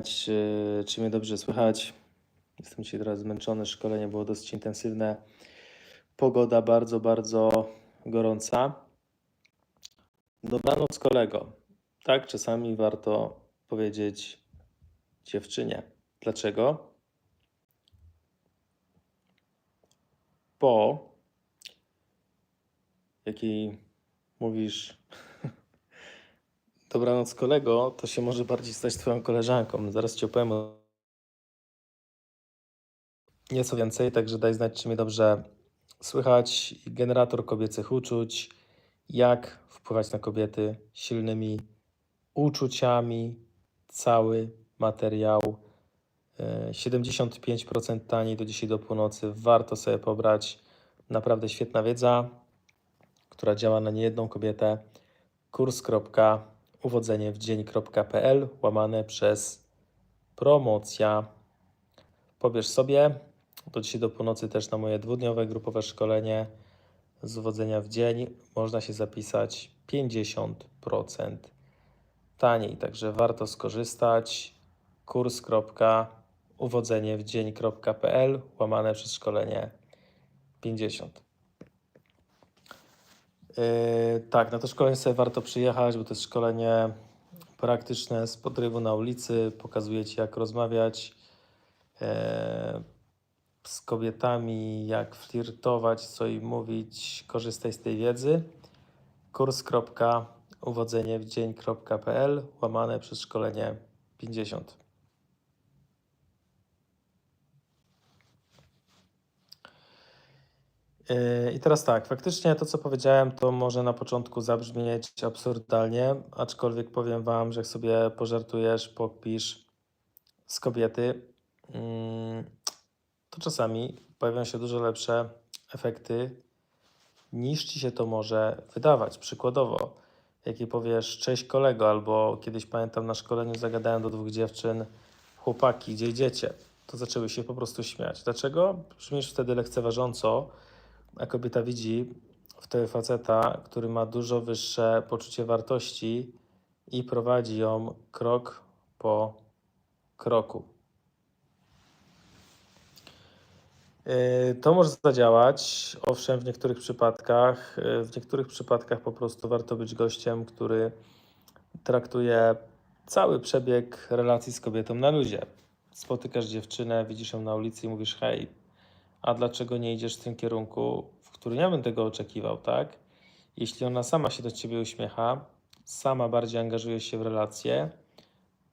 Czy, czy mnie dobrze słychać? Jestem dzisiaj teraz zmęczony, szkolenie było dosyć intensywne. Pogoda bardzo, bardzo gorąca. Dobranoc kolego. Tak, czasami warto powiedzieć dziewczynie. Dlaczego? Bo jaki mówisz dobranoc kolego, to się może bardziej stać twoją koleżanką. Zaraz ci opowiem o nieco więcej, także daj znać, czy mnie dobrze słychać. Generator kobiecych uczuć, jak wpływać na kobiety silnymi uczuciami, cały materiał. e, 75% taniej do dzisiaj do północy. Warto sobie pobrać. Naprawdę świetna wiedza, która działa na niejedną kobietę. kurs.uwodzenie w dzień.pl łamane przez promocja. Pobierz sobie do dzisiaj do północy też na moje dwudniowe grupowe szkolenie z uwodzenia w dzień. Można się zapisać 50% taniej, także warto skorzystać. kurs.uwodzenie w dzień.pl łamane przez szkolenie 50. Yy, tak, na to szkolenie sobie warto przyjechać, bo to jest szkolenie praktyczne z podrywu na ulicy. Pokazuje Ci, jak rozmawiać yy, z kobietami, jak flirtować, co im mówić. Korzystaj z tej wiedzy. kurs.uwodzenie w dzień.pl łamane przez szkolenie 50. I teraz tak, faktycznie to, co powiedziałem, to może na początku zabrzmieć absurdalnie, aczkolwiek powiem Wam, że jak sobie pożartujesz, pokpisz z kobiety, mm, to czasami pojawią się dużo lepsze efekty niż Ci się to może wydawać. Przykładowo, jak jej powiesz cześć kolego, albo kiedyś pamiętam na szkoleniu zagadałem do dwóch dziewczyn chłopaki, gdzie idziecie? To zaczęły się po prostu śmiać. Dlaczego? Brzmisz wtedy lekceważąco, a kobieta widzi w tego faceta, który ma dużo wyższe poczucie wartości i prowadzi ją krok po kroku. Yy, To może zadziałać, owszem, w niektórych przypadkach. Yy, W niektórych przypadkach po prostu warto być gościem, który traktuje cały przebieg relacji z kobietą na luzie. Spotykasz dziewczynę, widzisz ją na ulicy i mówisz: Hej, a dlaczego nie idziesz w tym kierunku, w którym ja bym tego oczekiwał, tak? Jeśli ona sama się do ciebie uśmiecha, sama bardziej angażuje się w relację,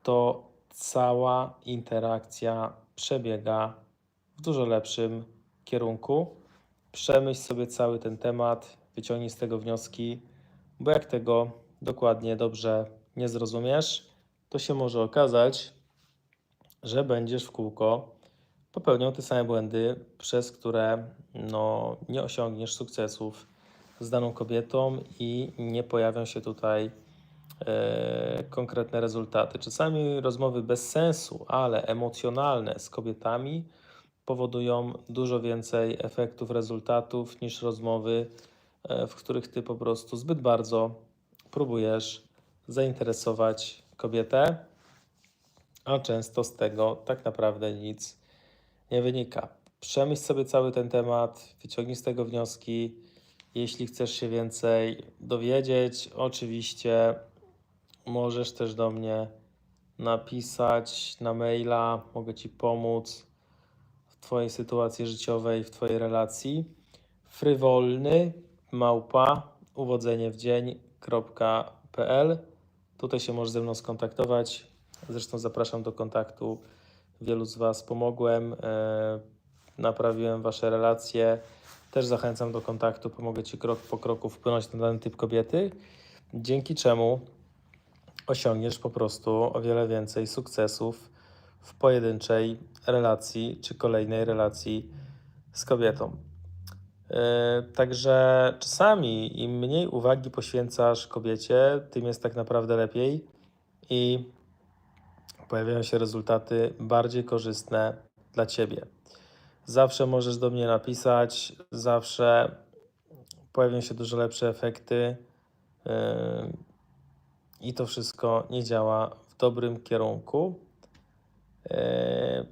to cała interakcja przebiega w dużo lepszym kierunku. Przemyśl sobie cały ten temat, wyciągnij z tego wnioski, bo jak tego dokładnie dobrze nie zrozumiesz, to się może okazać, że będziesz w kółko popełniał te same błędy, przez które no, nie osiągniesz sukcesów z daną kobietą i nie pojawią się tutaj e, konkretne rezultaty. Czasami rozmowy bez sensu, ale emocjonalne z kobietami powodują dużo więcej efektów, rezultatów niż rozmowy, e, w których ty po prostu zbyt bardzo próbujesz zainteresować kobietę, a często z tego tak naprawdę nic nie wynika. Przemyśl sobie cały ten temat, wyciągnij z tego wnioski. Jeśli chcesz się więcej dowiedzieć, oczywiście możesz też do mnie napisać na maila, mogę Ci pomóc w Twojej sytuacji życiowej, w Twojej relacji. Frywolny małpa uwodzenie w dzień.pl. Tutaj się możesz ze mną skontaktować. Zresztą zapraszam do kontaktu. Wielu z Was pomogłem, e, naprawiłem Wasze relacje. Też zachęcam do kontaktu, pomogę Ci krok po kroku wpłynąć na dany typ kobiety, dzięki czemu osiągniesz po prostu o wiele więcej sukcesów w pojedynczej relacji czy kolejnej relacji z kobietą. E, Także czasami im mniej uwagi poświęcasz kobiecie, tym jest tak naprawdę lepiej i pojawiają się rezultaty bardziej korzystne dla Ciebie. Zawsze możesz do mnie napisać, zawsze pojawią się dużo lepsze efekty yy, i to wszystko nie działa w dobrym kierunku. E,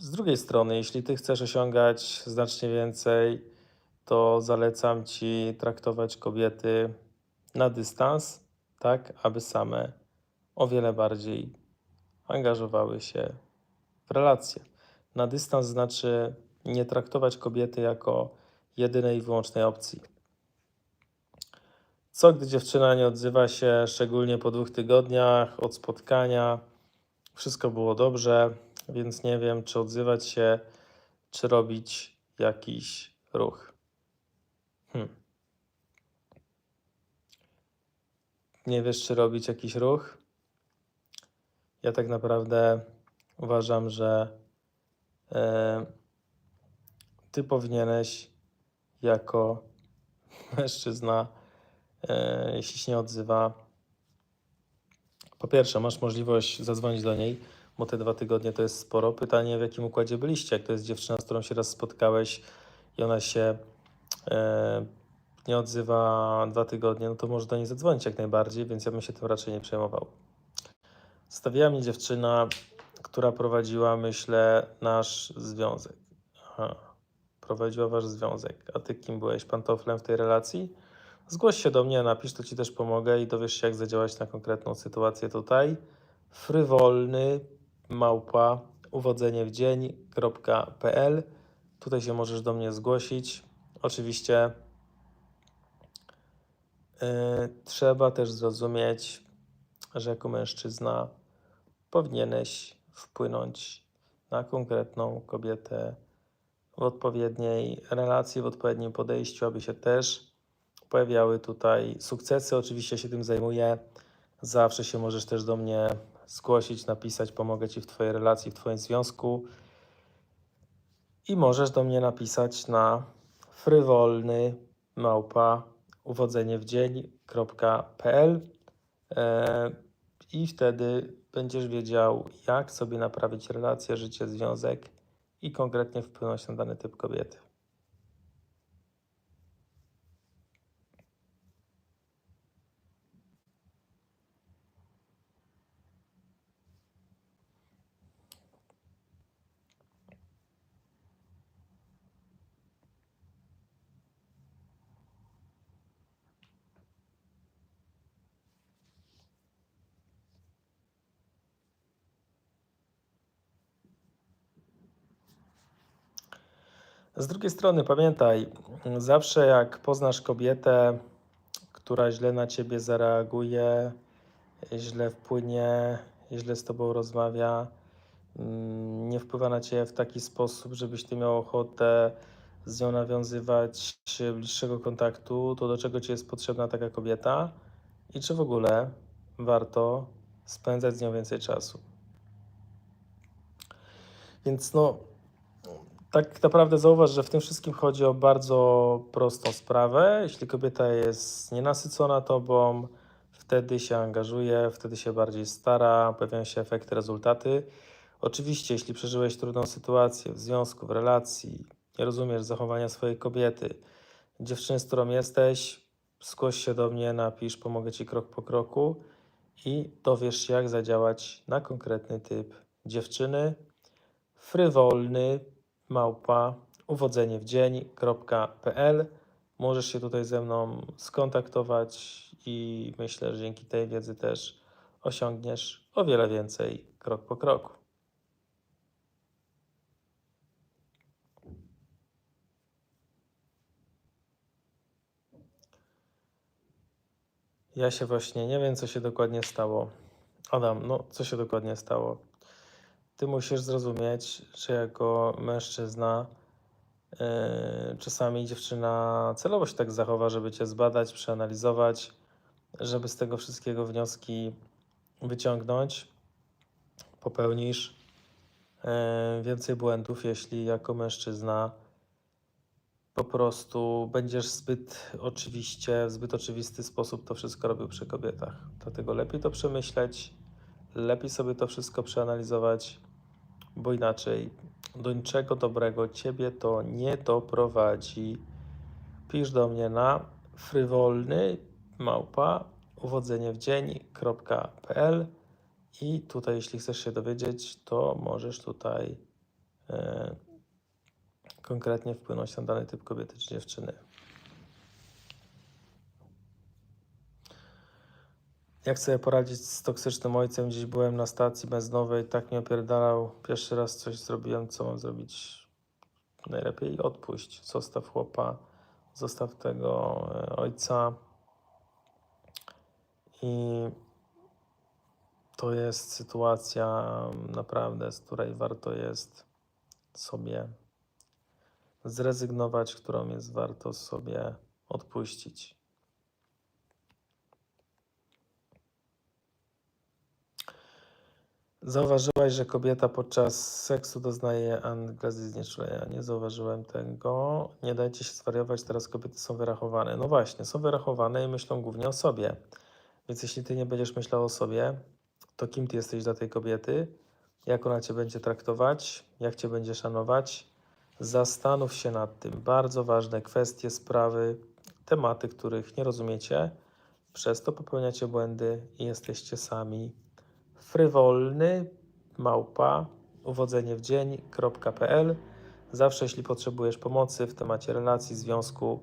z drugiej strony, jeśli ty chcesz osiągać znacznie więcej, to zalecam ci traktować kobiety na dystans, tak aby same o wiele bardziej angażowały się w relacje. Na dystans znaczy nie traktować kobiety jako jedynej i wyłącznej opcji. Co gdy dziewczyna nie odzywa się, szczególnie po dwóch tygodniach od spotkania? Wszystko było dobrze, więc nie wiem, czy odzywać się, czy robić jakiś ruch. Hmm. Nie wiesz, czy robić jakiś ruch? Ja tak naprawdę uważam, że e, ty powinieneś jako mężczyzna, e, jeśli się nie odzywa, po pierwsze, masz możliwość zadzwonić do niej, bo te dwa tygodnie to jest sporo. Pytanie, w jakim układzie byliście? Jak to jest dziewczyna, z którą się raz spotkałeś i ona się e, nie odzywa dwa tygodnie, no to może do niej zadzwonić jak najbardziej, więc ja bym się tym raczej nie przejmował. Stawiła mnie dziewczyna, która prowadziła, myślę, nasz związek. Aha. Prowadziła wasz związek. A ty kim byłeś? Pantoflem w tej relacji? Zgłoś się do mnie, napisz, to ci też pomogę i dowiesz się, jak zadziałać na konkretną sytuację tutaj. Frywolny małpa uwodzenie w dzień.pl. Tutaj się możesz do mnie zgłosić. Oczywiście yy, trzeba też zrozumieć, że jako mężczyzna powinieneś wpłynąć na konkretną kobietę w odpowiedniej relacji, w odpowiednim podejściu, aby się też pojawiały tutaj sukcesy. Oczywiście się tym zajmuję. Zawsze się możesz też do mnie zgłosić, napisać, pomogę Ci w Twojej relacji, w Twoim związku. I możesz do mnie napisać na frywolny małpa uwodzenie w dzień.pl e, i wtedy będziesz wiedział, jak sobie naprawić relację, życie, związek i konkretnie wpłynąć na dany typ kobiety. Z drugiej strony pamiętaj, zawsze jak poznasz kobietę, która źle na ciebie zareaguje, źle wpłynie, źle z tobą rozmawia, mm, nie wpływa na ciebie w taki sposób, żebyś ty miał ochotę z nią nawiązywać bliższego kontaktu, to do czego ci jest potrzebna taka kobieta i czy w ogóle warto spędzać z nią więcej czasu. Więc no, tak naprawdę zauważ, że w tym wszystkim chodzi o bardzo prostą sprawę. Jeśli kobieta jest nienasycona tobą, wtedy się angażuje, wtedy się bardziej stara, pojawiają się efekty, rezultaty. Oczywiście, jeśli przeżyłeś trudną sytuację w związku, w relacji, nie rozumiesz zachowania swojej kobiety, dziewczyny, z którą jesteś, zgłoś się do mnie, napisz, pomogę Ci krok po kroku i dowiesz się, jak zadziałać na konkretny typ dziewczyny. Frywolny, małpa uwodzenie w dzień.pl. Możesz się tutaj ze mną skontaktować i myślę, że dzięki tej wiedzy też osiągniesz o wiele więcej krok po kroku. Ja się właśnie nie wiem, co się dokładnie stało. Adam, no co się dokładnie stało? Ty musisz zrozumieć, że jako mężczyzna yy, czasami dziewczyna celowo się tak zachowa, żeby cię zbadać, przeanalizować, żeby z tego wszystkiego wnioski wyciągnąć. Popełnisz yy, więcej błędów, jeśli jako mężczyzna po prostu będziesz zbyt oczywiście, w zbyt oczywisty sposób to wszystko robił przy kobietach. Dlatego lepiej to przemyśleć, lepiej sobie to wszystko przeanalizować bo inaczej do niczego dobrego Ciebie to nie doprowadzi. Pisz do mnie na frywolny małpa uwodzenie w dzień.pl I tutaj, jeśli chcesz się dowiedzieć, to możesz tutaj e, konkretnie wpłynąć na dany typ kobiety czy dziewczyny. Jak sobie poradzić z toksycznym ojcem? Dziś byłem na stacji benzynowej, tak mnie opierdalał. Pierwszy raz coś zrobiłem, co mam zrobić? Najlepiej odpuść. Zostaw chłopa, zostaw tego e, ojca. I to jest sytuacja naprawdę, z której warto jest sobie zrezygnować, którą jest warto sobie odpuścić. Zauważyłaś, że kobieta podczas seksu doznaje anglezji znieczulenia. Nie zauważyłem tego. Nie dajcie się zwariować, teraz kobiety są wyrachowane. No właśnie, są wyrachowane i myślą głównie o sobie. Więc jeśli ty nie będziesz myślał o sobie, to kim ty jesteś dla tej kobiety? Jak ona cię będzie traktować? Jak cię będzie szanować? Zastanów się nad tym. Bardzo ważne kwestie, sprawy, tematy, których nie rozumiecie. Przez to popełniacie błędy i jesteście sami frywolny małpa uwodzenie w dzień.pl. Zawsze, jeśli potrzebujesz pomocy w temacie relacji, związku,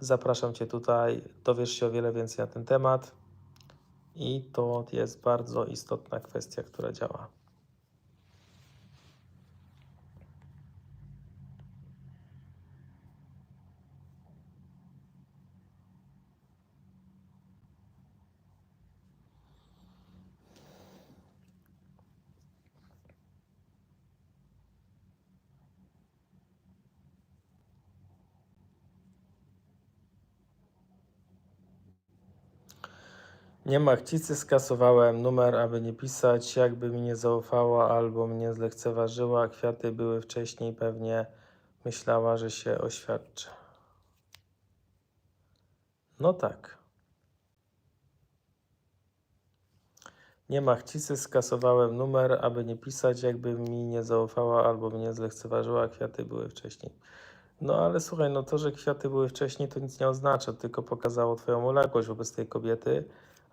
zapraszam Cię tutaj. Dowiesz się o wiele więcej na ten temat. I to jest bardzo istotna kwestia, która działa. Nie ma chcicy, skasowałem numer, aby nie pisać, jakby mi nie zaufała albo mnie zlekceważyła. Kwiaty były wcześniej, pewnie myślała, że się oświadczy. No tak. Nie ma chcicy, skasowałem numer, aby nie pisać, jakby mi nie zaufała albo mnie zlekceważyła. Kwiaty były wcześniej. No ale słuchaj, no to, że kwiaty były wcześniej, to nic nie oznacza, tylko pokazało Twoją uległość wobec tej kobiety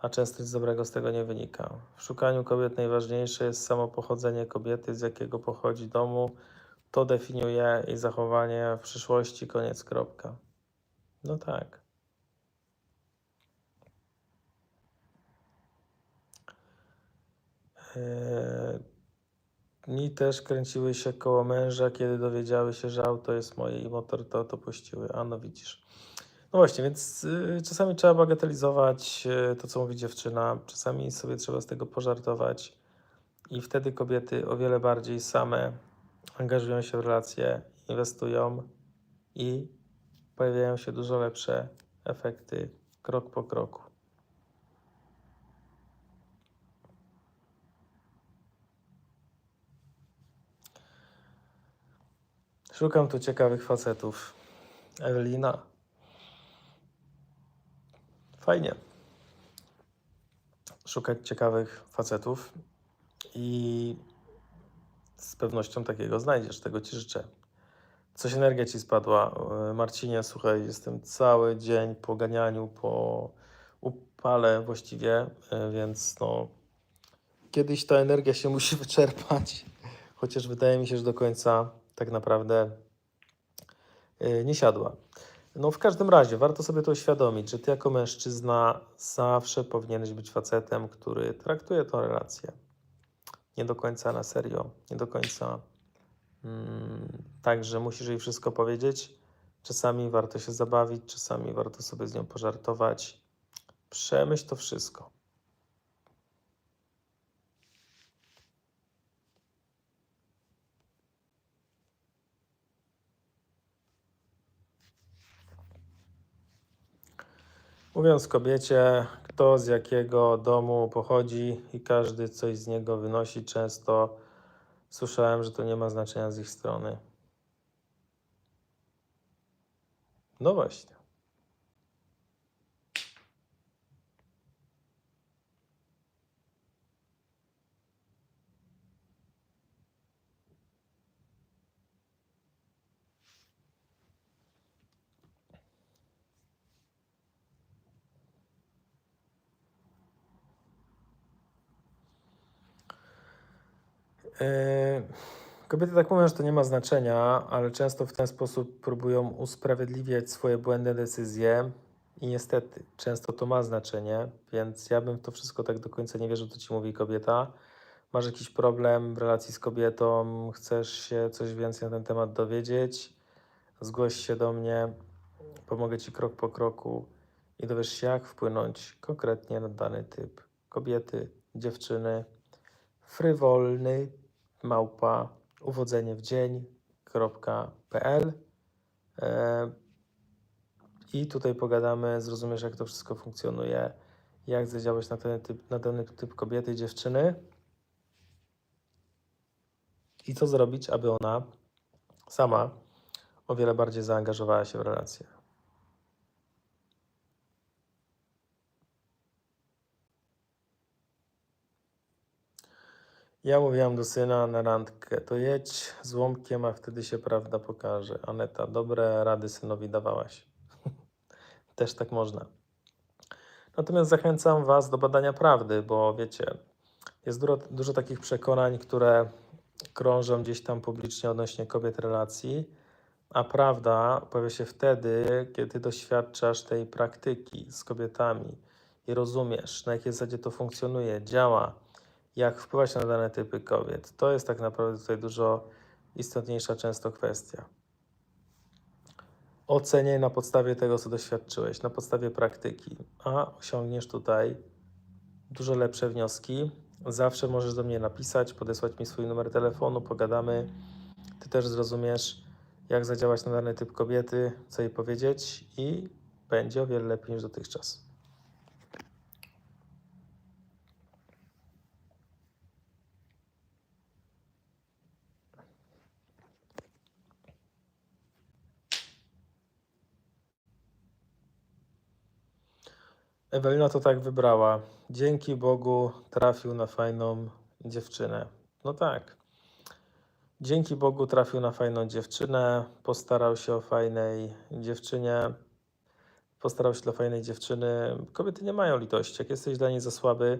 a często nic dobrego z tego nie wynika. W szukaniu kobiet najważniejsze jest samo pochodzenie kobiety, z jakiego pochodzi domu. To definiuje jej zachowanie w przyszłości, koniec, kropka. No tak. Mi też kręciły się koło męża, kiedy dowiedziały się, że auto jest moje i motor to, to. A no widzisz. No właśnie, więc y, czasami trzeba bagatelizować y, to, co mówi dziewczyna, czasami sobie trzeba z tego pożartować i wtedy kobiety o wiele bardziej same angażują się w relacje, inwestują i pojawiają się dużo lepsze efekty krok po kroku. Szukam tu ciekawych facetów. Ewelina. Fajnie. Szukać ciekawych facetów i z pewnością takiego znajdziesz. Tego Ci życzę. Coś energia Ci spadła. E, Marcinie, słuchaj, jestem cały dzień po ganianiu, po upale właściwie, e, więc no, kiedyś ta energia się musi wyczerpać, chociaż wydaje mi się, że do końca tak naprawdę e, nie siadła. No w każdym razie warto sobie to uświadomić, że ty jako mężczyzna zawsze powinieneś być facetem, który traktuje tę relację nie do końca na serio, nie do końca mm, tak, że musisz jej wszystko powiedzieć. Czasami warto się zabawić, czasami warto sobie z nią pożartować. Przemyśl to wszystko. Mówiąc kobiecie, kto z jakiego domu pochodzi i każdy coś z niego wynosi, często słyszałem, że to nie ma znaczenia z ich strony. No właśnie. Kobiety tak mówią, że to nie ma znaczenia, ale często w ten sposób próbują usprawiedliwiać swoje błędne decyzje i niestety często to ma znaczenie, więc ja bym w to wszystko tak do końca nie wierzył, co ci mówi kobieta. Masz jakiś problem w relacji z kobietą, chcesz się coś więcej na ten temat dowiedzieć, zgłoś się do mnie, pomogę ci krok po kroku i dowiesz się, jak wpłynąć konkretnie na dany typ kobiety, dziewczyny. Frywolny małpa uwodzenie w dzień.pl e, i tutaj pogadamy, zrozumiesz, jak to wszystko funkcjonuje, jak zadziałać na ten typ, na dany typ kobiety, dziewczyny i co zrobić, aby ona sama o wiele bardziej zaangażowała się w relacje. Ja mówiłam do syna na randkę, to jedź z łąbkiem, a wtedy się prawda pokaże. Aneta, dobre rady synowi dawałaś. Też tak można. Natomiast zachęcam Was do badania prawdy, bo wiecie, jest dużo, dużo takich przekonań, które krążą gdzieś tam publicznie odnośnie kobiet relacji, a prawda pojawia się wtedy, kiedy doświadczasz tej praktyki z kobietami i rozumiesz, na jakiej zasadzie to funkcjonuje, działa, jak wpływać na dane typy kobiet. To jest tak naprawdę tutaj dużo istotniejsza często kwestia. Oceniaj na podstawie tego, co doświadczyłeś, na podstawie praktyki, a osiągniesz tutaj dużo lepsze wnioski. Zawsze możesz do mnie napisać, podesłać mi swój numer telefonu, pogadamy. Ty też zrozumiesz, jak zadziałać na dany typ kobiety, co jej powiedzieć i będzie o wiele lepiej niż dotychczas. Ewelina to tak wybrała. Dzięki Bogu trafił na fajną dziewczynę. No tak. Dzięki Bogu trafił na fajną dziewczynę, postarał się o fajnej dziewczynie, postarał się dla fajnej dziewczyny. Kobiety nie mają litości. Jak jesteś dla niej za słaby,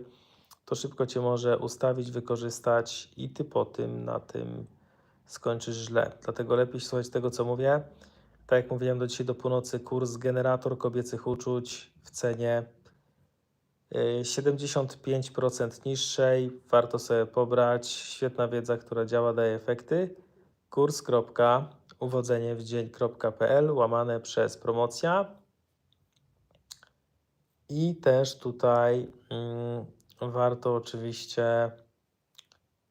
to szybko cię może ustawić, wykorzystać i ty po tym na tym skończysz źle. Dlatego lepiej słuchać tego, co mówię. Tak jak mówiłem do dzisiaj do północy, kurs generator kobiecych uczuć w cenie 75% niższej. Warto sobie pobrać. Świetna wiedza, która działa, daje efekty. Kurs.uwodzenie w dzień.pl łamane przez promocja. I też tutaj mm, warto oczywiście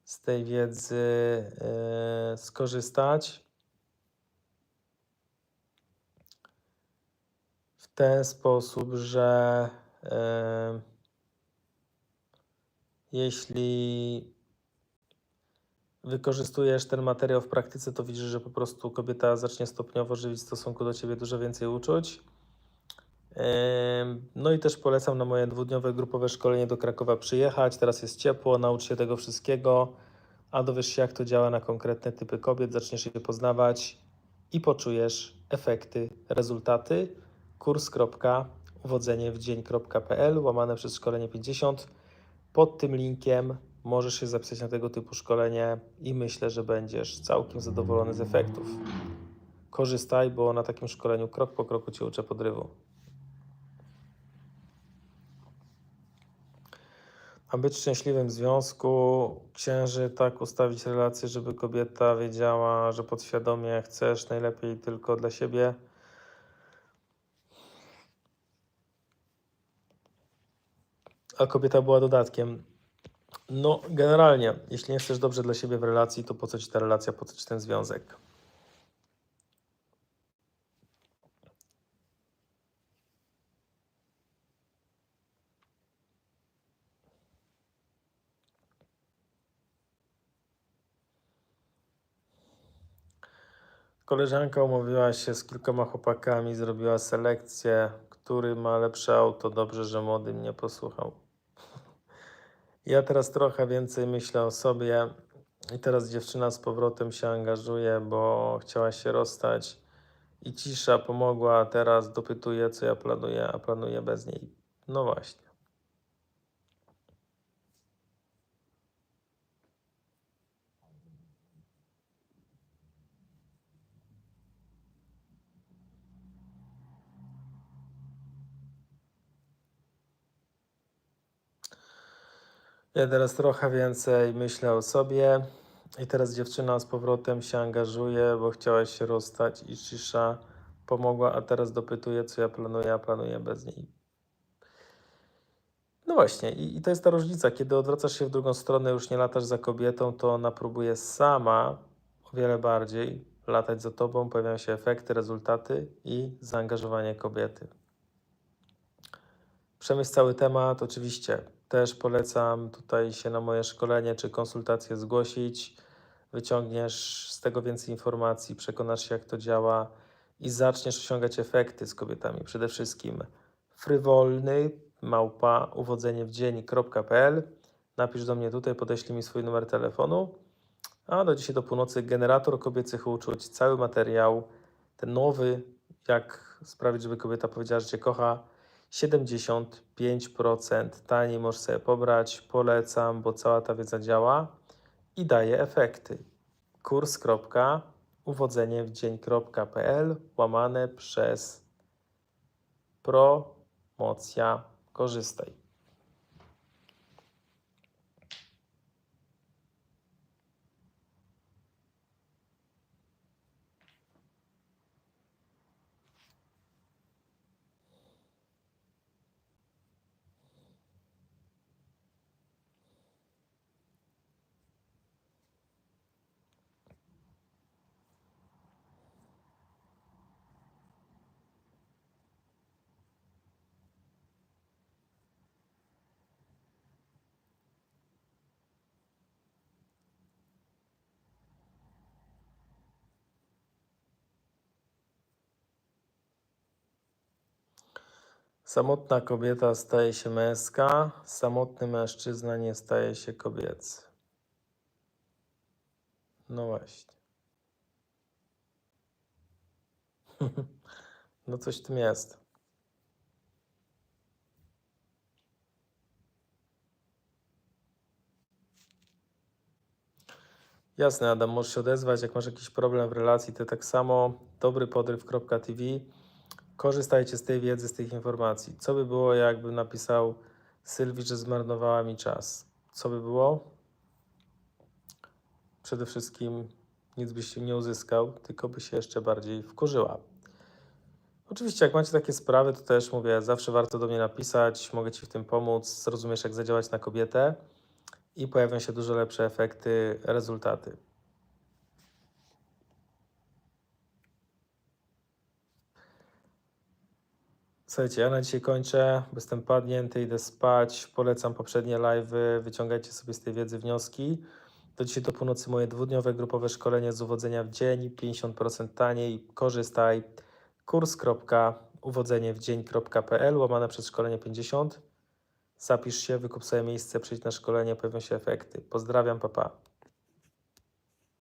z tej wiedzy y, skorzystać. W ten sposób, że y, jeśli wykorzystujesz ten materiał w praktyce, to widzisz, że po prostu kobieta zacznie stopniowo żywić w stosunku do ciebie dużo więcej uczuć. No i też polecam na moje dwudniowe grupowe szkolenie do Krakowa przyjechać. Teraz jest ciepło, naucz się tego wszystkiego, a dowiesz się, jak to działa na konkretne typy kobiet, zaczniesz je poznawać i poczujesz efekty, rezultaty. Dzień.pl łamane przez szkolenie 50 pod tym linkiem możesz się zapisać na tego typu szkolenie i myślę, że będziesz całkiem zadowolony z efektów. Korzystaj, bo na takim szkoleniu krok po kroku Cię uczę podrywu. A być szczęśliwym w związku, księży tak ustawić relacje, żeby kobieta wiedziała, że podświadomie chcesz najlepiej tylko dla siebie a kobieta była dodatkiem. No, generalnie, jeśli nie chcesz dobrze dla siebie w relacji, to po co ci ta relacja, po co ci ten związek? Koleżanka umówiła się z kilkoma chłopakami, zrobiła selekcję, który ma lepsze auto. Dobrze, że młody mnie posłuchał. Ja teraz trochę więcej myślę o sobie i teraz dziewczyna z powrotem się angażuje, bo chciała się rozstać i cisza pomogła, a teraz dopytuje, co ja planuję, a planuję bez niej. No właśnie. Ja teraz trochę więcej myślę o sobie. I teraz dziewczyna z powrotem się angażuje, bo chciała się rozstać i cisza pomogła, a teraz dopytuje, co ja planuję, a planuję bez niej. No właśnie, i, i to jest ta różnica. Kiedy odwracasz się w drugą stronę, już nie latasz za kobietą, to ona próbuje sama o wiele bardziej latać za tobą, pojawiają się efekty, rezultaty i zaangażowanie kobiety. Przemyśl cały temat, oczywiście. Też polecam tutaj się na moje szkolenie czy konsultacje zgłosić. Wyciągniesz z tego więcej informacji, przekonasz się, jak to działa i zaczniesz osiągać efekty z kobietami. Przede wszystkim frywolny małpa uwodzenie w dzień.pl. Napisz do mnie tutaj, podeślij mi swój numer telefonu. A do dzisiaj do północy generator kobiecych uczuć, cały materiał, ten nowy, jak sprawić, żeby kobieta powiedziała, że Cię kocha, 75% taniej możesz sobie pobrać, polecam, bo cała ta wiedza działa i daje efekty. Kurs.uwodzenie w łamane przez promocja. Korzystaj. Samotna kobieta staje się męska, samotny mężczyzna nie staje się kobiecy. No właśnie. No coś w tym jest. Jasne, Adam, możesz się odezwać. Jak masz jakiś problem w relacji, to tak samo dobrypodryw.tv. Korzystajcie z tej wiedzy, z tych informacji. Co by było, jakbym napisał Sylwii, że zmarnowała mi czas? Co by było? Przede wszystkim nic byś nie uzyskał, tylko by się jeszcze bardziej wkurzyła. Oczywiście, jak macie takie sprawy, to też mówię, zawsze warto do mnie napisać, mogę Ci w tym pomóc, zrozumiesz, jak zadziałać na kobietę i pojawią się dużo lepsze efekty, rezultaty. Słuchajcie, ja na dzisiaj kończę, bo jestem padnięty, idę spać. Polecam poprzednie live'y, wyciągajcie sobie z tej wiedzy wnioski. Do dzisiaj do północy moje dwudniowe grupowe szkolenie z uwodzenia w dzień, 50% taniej. Korzystaj. kurs.uwodzeniewdzień.pl łamane przez szkolenie 50. Zapisz się, wykup sobie miejsce, przyjdź na szkolenie, pojawią się efekty. Pozdrawiam, papa. Pa.